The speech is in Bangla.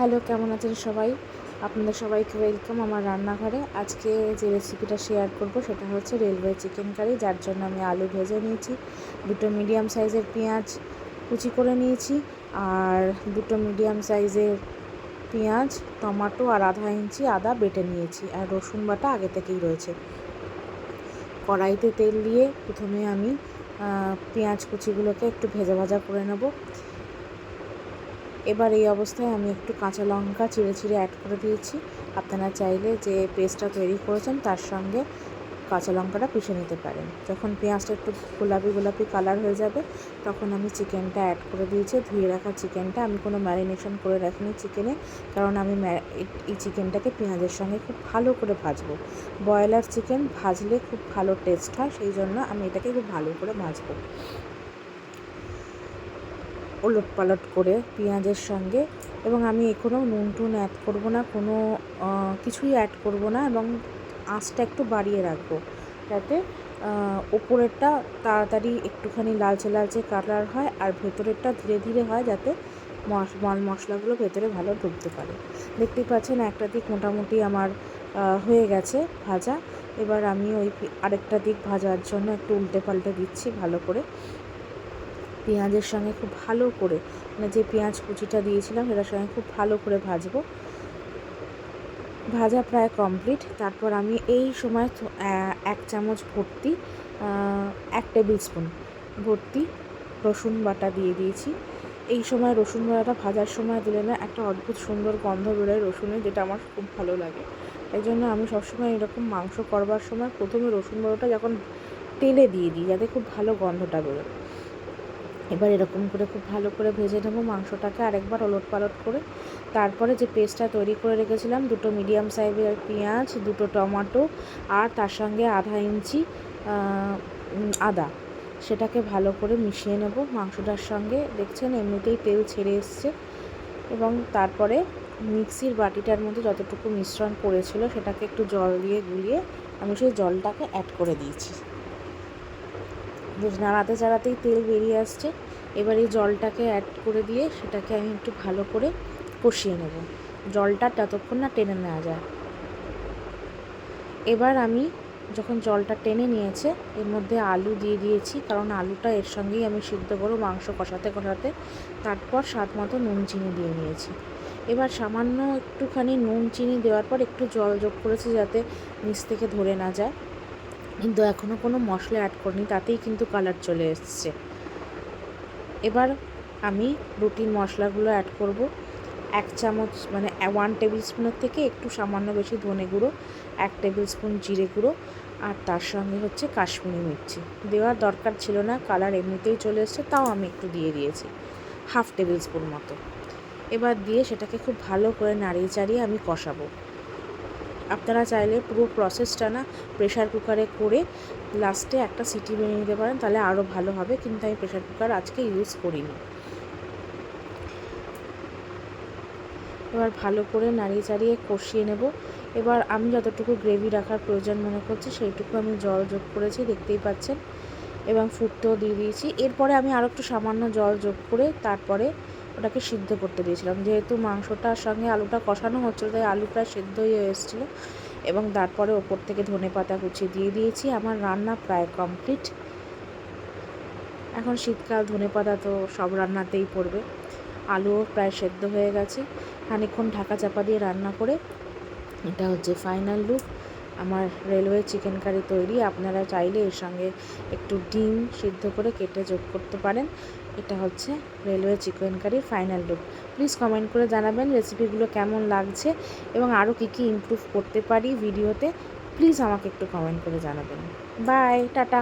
হ্যালো, কেমন আছেন সবাই? আপনাদের সবাইকে ওয়েলকাম আমার রান্নাঘরে। আজকে যে রেসিপিটা শেয়ার করব সেটা হচ্ছে রেলওয়ে চিকেন কারি যার জন্য আমি আলু ভেজে নিয়েছি, দুটো মিডিয়াম সাইজের পেঁয়াজ কুচি করে নিয়েছি, আর দুটো মিডিয়াম সাইজের পেঁয়াজ, টমাটো আর আধা ইঞ্চি আদা বেটে নিয়েছি, আর রসুন বাটা আগে থেকেই রয়েছে। কড়াইতে তেল দিয়ে প্রথমে আমি পেঁয়াজ কুচিগুলোকে একটু ভেজা ভাজা করে নেব। এবার এই অবস্থায় আমি একটু কাঁচা লঙ্কা চিড়ে চিড়ে অ্যাড করে দিয়েছি। আপনারা চাইলে যে পেস্টটা তৈরি করেছেন তার সঙ্গে কাঁচা লঙ্কাটা পিষে নিতে পারেন। যখন পেঁয়াজটা একটু গোলাপি গোলাপি কালার হয়ে যাবে, তখন আমি চিকেনটা অ্যাড করে দিয়েছি। ধুয়ে রাখা চিকেনটা আমি কোনো ম্যারিনেশন করে রাখিনি চিকেনে, কারণ আমি এই চিকেনটাকে পেঁয়াজের সঙ্গে খুব ভালো করে ভাজবো। ব্রয়লার চিকেন ভাজলে খুব ভালো টেস্ট হয়, সেই জন্য আমি এটাকে খুব ভালো করে ভাজবো। ওলট পালট করে পেঁয়াজের সঙ্গে এবং আমি এখনও নুন টুন অ্যাড করব না, কোনো কিছুই অ্যাড করব না এবং আঁচটা একটু বাড়িয়ে রাখব যাতে ওপরেরটা তাড়াতাড়ি একটুখানি লালচে লালচে কালার হয় আর ভেতরেরটা ধীরে ধীরে হয় যাতে মাল মশলাগুলো ভেতরে ভালো ঢুকতে পারে। দেখতেই পাচ্ছেন একটা দিক মোটামুটি আমার হয়ে গেছে ভাজা। এবার আমি ওই আরেকটা দিক ভাজার জন্য একটু উল্টে পাল্টে দিচ্ছি ভালো করে। পেঁয়াজের সঙ্গে খুব ভালো করে মানে যে পেঁয়াজ কুচিটা দিয়েছিলাম সেটার সঙ্গে খুব ভালো করে ভাজবো। ভাজা প্রায় কমপ্লিট তারপর আমি এই সময় এক চামচ ভর্তি এক টেবিল স্পুন ভর্তি রসুন বাটা দিয়ে দিয়েছি। এই সময় রসুন বাটাটা ভাজার সময় দিলে না একটা অদ্ভুত সুন্দর গন্ধ বেরোয় রসুনে, যেটা আমার খুব ভালো লাগে। এই জন্য আমি সবসময় এরকম মাংস করবার সময় প্রথমে রসুন বাটাটা যখন তেলে দিয়ে দিই, যাতে খুব ভালো গন্ধটা বেরোয়। এবার এরকম করে খুব ভালো করে ভেজে নেব মাংসটাকে আরেকবার ওলট পালট করে। তারপরে যে পেস্টটা তৈরি করে রেখেছিলাম, দুটো মিডিয়াম সাইজের পেঁয়াজ, দুটো টমাটো আর তার সঙ্গে আধা ইঞ্চি আদা। সেটাকে ভালো করে মিশিয়ে নেব মাংসটার সঙ্গে। দেখছেন এমনিতেই তেল ছেড়ে এসছে। এবং তারপরে মিক্সির বাটিটার মধ্যে যতটুকু মিশ্রণ পড়েছিল, সেটাকে একটু জল দিয়ে গুলিয়ে আমি সেই জলটাকে অ্যাড করে দিয়েছি। নাড়াতে চাড়াতেই তেল বেরিয়ে আসছে। এবার এই জলটাকে অ্যাড করে দিয়ে সেটাকে আমি একটু ভালো করে কষিয়ে নেব। জলটা ততক্ষণ না টেনে নেওয়া যায়। এবার আমি যখন জলটা টেনে নিয়েছে, এর মধ্যে আলু দিয়ে দিয়েছি, কারণ আলুটা এর সঙ্গেই আমি সিদ্ধ করব মাংস কষাতে কষাতে। তারপর স্বাদ মতো নুন চিনি দিয়ে নিয়েছি। এবার সামান্য একটুখানি নুন চিনি দেওয়ার পর একটু জল যোগ করেছি যাতে নিচ থেকে ধরে না যায়। কিন্তু এখনও কোনো মশলা অ্যাড করিনি, তাতেই কিন্তু কালার চলে এসছে। এবার আমি রুটির মশলাগুলো অ্যাড করব। এক চামচ মানে ওয়ান টেবিল স্পুনের থেকে একটু সামান্য বেশি ধনে গুঁড়ো, এক টেবিল স্পুন জিরে গুঁড়ো আর তার সঙ্গে হচ্ছে কাশ্মীরি মির্চি। দেওয়ার দরকার ছিল না কালার এমনিতেই চলে এসছে, তাও আমি একটু দিয়ে দিয়েছি হাফ টেবিল স্পুন মতো। এবার দিয়ে সেটাকে খুব ভালো করে নাড়িয়ে চাড়িয়ে আমি কষাবো। আপনারা চাইলে পুরো প্রসেসটা না প্রেশার কুকারে করে লাস্টে একটা সিটি বেরিয়ে নিতে পারেন, তাহলে আরও ভালো হবে। কিন্তু আমি প্রেশার কুকার আজকে ইউজ করিনি। এবার ভালো করে নাড়িয়ে চাড়িয়ে কষিয়ে নেব। এবার আমি যতটুকু গ্রেভি রাখার প্রয়োজন মনে করছি, সেইটুকু আমি জল যোগ করেছি, দেখতেই পাচ্ছেন। এবং ফুটতেও দিয়ে দিয়েছি। এরপরে আমি আরও একটু সামান্য জল যোগ করে তারপরে ওটাকে সিদ্ধ করতে দিয়েছিলাম। যেহেতু মাংসটার সঙ্গে আলুটা কষানো হচ্ছিল, তাই আলু প্রায় সিদ্ধ হয়ে এসেছিল। এবং তারপরে ওপর থেকে ধনে পাতা কুচিয়ে দিয়ে দিয়েছি। আমার রান্না প্রায় কমপ্লিট। এখন শীতকাল, ধনে পাতা তো সব রান্নাতেই পড়বে। আলুও প্রায় সেদ্ধ হয়ে গেছে। খানিক্ষণ ঢাকা চাপা দিয়ে রান্না করে, এটা হচ্ছে ফাইনাল লুক আমার রেলওয়ে চিকেন কারি তৈরি। আপনারা চাইলে এর সঙ্গে একটু ডিম সিদ্ধ করে কেটে যোগ করতে পারেন। এটা হচ্ছে রেলওয়ে চিকেন কারির ফাইনাল লুক। প্লিজ কমেন্ট করে জানাবেন রেসিপিগুলো কেমন লাগছে এবং আরও কী কী ইমপ্রুভ করতে পারি ভিডিওতে। প্লিজ আমাকে একটু কমেন্ট করে জানাবেন। Bye, tata.